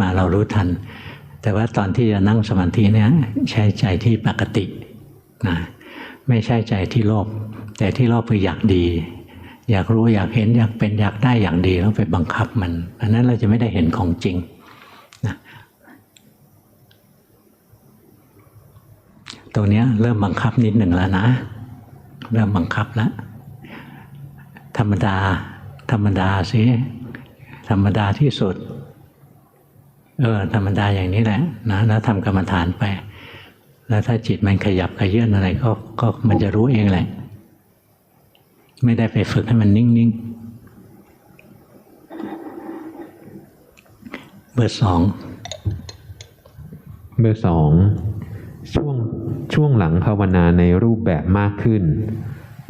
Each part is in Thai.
มาเรารู้ทัน แต่ว่าตอนที่จะนั่งสมาธิเนี่ยใช้ใจที่ปกตินะไม่ใช่ใจที่โลภแต่ที่โลภคืออยากดี อยากรู้อยากเห็นอยากเป็นอยากได้อย่างดีแล้วไปบังคับมันอันนั้นเราจะไม่ได้เห็นของจริงนะตรงนี้เริ่มบังคับนิดหนึ่งแล้วนะ เริ่มบังคับแล้วธรรมดา ธรรมดาสิธรรมดาที่สุด เออธรรมดาอย่างนี้แหละนะแล้วทำกรรมฐานไป แล้วถ้าจิตมันขยับขยื่นอะไรก็ก็มันจะรู้เองแหละ ไม่ได้ไปฝึกให้มันนิ่งๆเบอร์สองเบอร์สองช่วงช่วงหลังภาวนาในรูปแบบมากขึ้น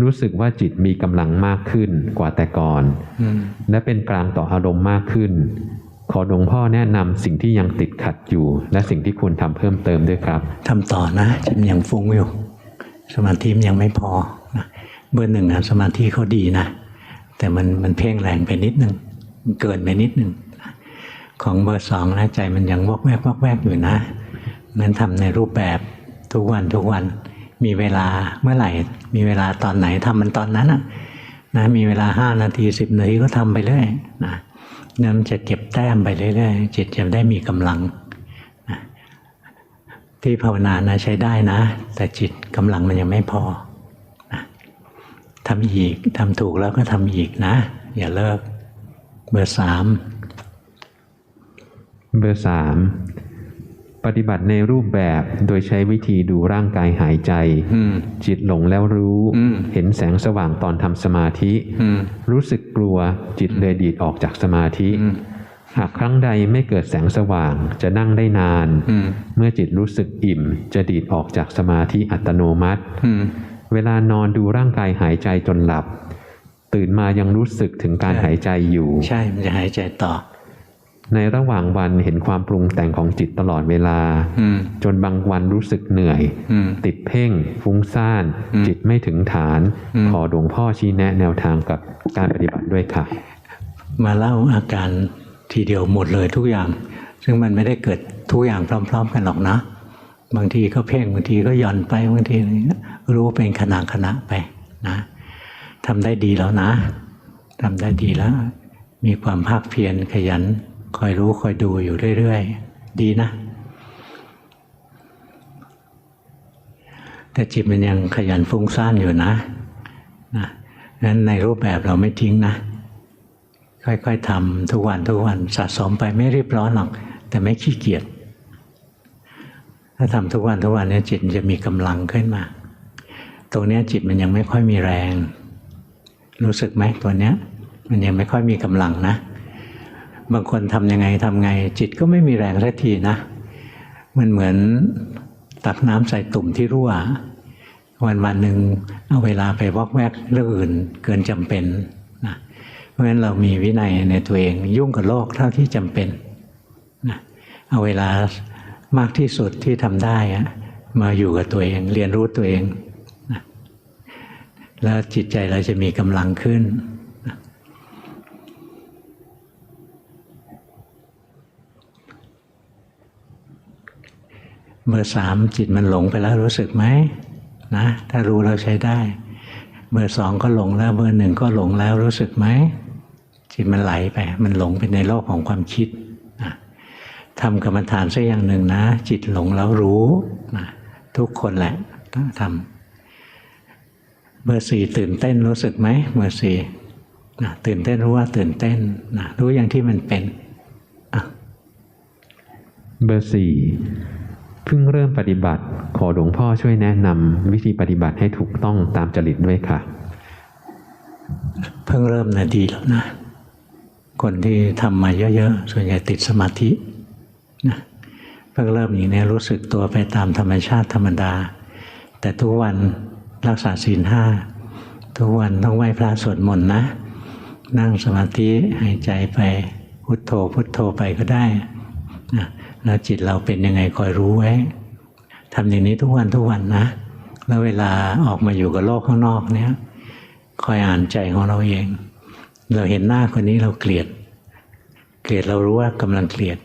รู้สึกว่าจิตมีกำลังมากขึ้นกว่าแต่ก่อนอืมและเป็นกลางต่ออารมณ์มากขึ้น ขอหลวงพ่อแนะนำสิ่งที่ยังติดขัดอยู่ และสิ่งที่ควรทำเพิ่มเติมด้วยครับทำต่อนะฉันยังฟุ้งอยู่สมาธิมันยังไม่พอนะเบอร์หนึ่งอะสมาธิเขาดีนะ แต่มันมันเพ่งแรงไปนิดนึงเกินไปนิดนึงของเบอร์สองนะใจมันยังวอกแวกวอกแวกอยู่นะนั้นทำในรูปแบบทุกวันทุกวันมีเวลาเมื่อไหร่ มีเวลาตอนไหนทำมันตอนนั้นอะนะมีเวลาห้านาทีสิบนาทีก็ทำไปเรื่อยนะ นั่นจะเก็บแต้มไปเรื่อยๆจิตจะได้มีกำลัง ที่ภาวนานะใช้ได้นะ แต่จิตกำลังมันยังไม่พอทำอีกทำถูกแล้วก็ทำอีกนะ อย่าเลิก เบอร์สามเบอร์สาม ปฏิบัติในรูปแบบโดยใช้วิธีดูร่างกายหายใจอืมจิตหลงแล้วรู้อืมเห็นแสงสว่างตอนทำสมาธิอืมรู้สึกกลัวจิตเลยดีดออกจากสมาธิอืมหากครั้งใดไม่เกิดแสงสว่างจะนั่งได้นานอืมเมื่อจิตรู้สึกอิ่ม จะดีดออกจากสมาธิอัตโนมัติอืมเวลานอนดูร่างกายหายใจจนหลับ ตื่นมายังรู้สึกถึงการใช่หายใจอยู่ ใช่มันจะหายใจต่อ ในระหว่างวันเห็นความปรุงแต่งของจิตตลอดเวลาอืมจนบางวันรู้สึกเหนื่อยอืมติดเพ่ง ฟุ้งซ่านอืมจิตไม่ถึงฐานอืมขอหลวงพ่อชี้แนะแนวทางกับการปฏิบัติด้วยค่ะ มาเล่าอาการทีเดียวหมดเลยทุกอย่าง ซึ่งมันไม่ได้เกิดทุกอย่างพร้อม ๆ กันหรอกนะ บางทีก็เพ่งบางทีก็หย่อนไปบางทีอะไรเงี้ยรู้เป็นขณะขณะๆไปนะทำได้ดีแล้วนะทำได้ดีแล้ว มีความภาคเพียรขยัน คอยรู้คอยดูอยู่เรื่อยๆ ดีนะ แต่จิตมันยังขยันฟุ้งซ่านอยู่นะนะนั้นในรูปแบบเราไม่ทิ้งนะ ค่อยๆทำทุกวันทุกวันสะสมไปไม่รีบร้อนหรอก แต่ไม่ขี้เกียจถ้าทำทุกวันทุกวันเนี่ยจิตมันจะมีกำลังขึ้นมา ตรงนี้จิตมันยังไม่ค่อยมีแรง รู้สึกไหมตัวเนี้ย มันยังไม่ค่อยมีกำลังนะ บางคนทำยังไงทำไง จิตก็ไม่มีแรงสักทีนะ มันเหมือนตักน้ำใส่ตุ่มที่รั่ว วันวันหนึ่งเอาเวลาไปวอกแวกเรื่องอื่นเกินจำเป็นนะเพราะฉะนั้นเรามีวินัยในตัวเอง ยุ่งกับโลกเท่าที่จำเป็นนะเอาเวลามากที่สุดที่ทำได้อะมาอยู่กับตัวเอง เรียนรู้ตัวเองนะแล้วจิตใจเราจะมีกำลังขึ้นนะ เบอร์สามจิตมันหลงไปแล้วรู้สึกไหมนะ ถ้ารู้เราใช้ได้ เบอร์สองก็หลงแล้วเบอร์หนึ่งก็หลงแล้วรู้สึกไหมจิตมันไหลไป มันหลงไปในโลกของความคิดนะทำกรรมฐานสักอย่างหนึ่งนะ จิตหลงแล้วรู้นะทุกคนแหละต้องทำเบอร์สี่ตื่นเต้นรู้สึกไหมเบอร์สี่นะตื่นเต้นรู้ว่าตื่นเต้นนะรู้อย่างที่มันเป็นเบอร์สี่ เพิ่งเริ่มปฏิบัติ ขอหลวงพ่อช่วยแนะนำวิธีปฏิบัติให้ถูกต้องตามจริตด้วยค่ะ เพิ่งเริ่มนะดีแล้วนะ คนที่ทำมาเยอะๆ ส่วนใหญ่ติดสมาธินะเพิ่งเริ่มอย่างนี้รู้สึกตัวไปตามธรรมชาติธรรมดา แต่ทุกวันรักษาศีลห้าทุกวันต้องไหว้พระสวดมนต์นะ นั่งสมาธิหายใจไปพุทโธพุทโธไปก็ได้นะ แล้วจิตเราเป็นยังไงคอยรู้ไว้ทำอย่างนี้ทุกวันทุกวันนะ แล้วเวลาออกมาอยู่กับโลกข้างนอกเนี้ยคอยอ่านใจของเราเอง เราเห็นหน้าคนนี้เราเกลียด เกลียดเรารู้ว่ากำลังเกลียด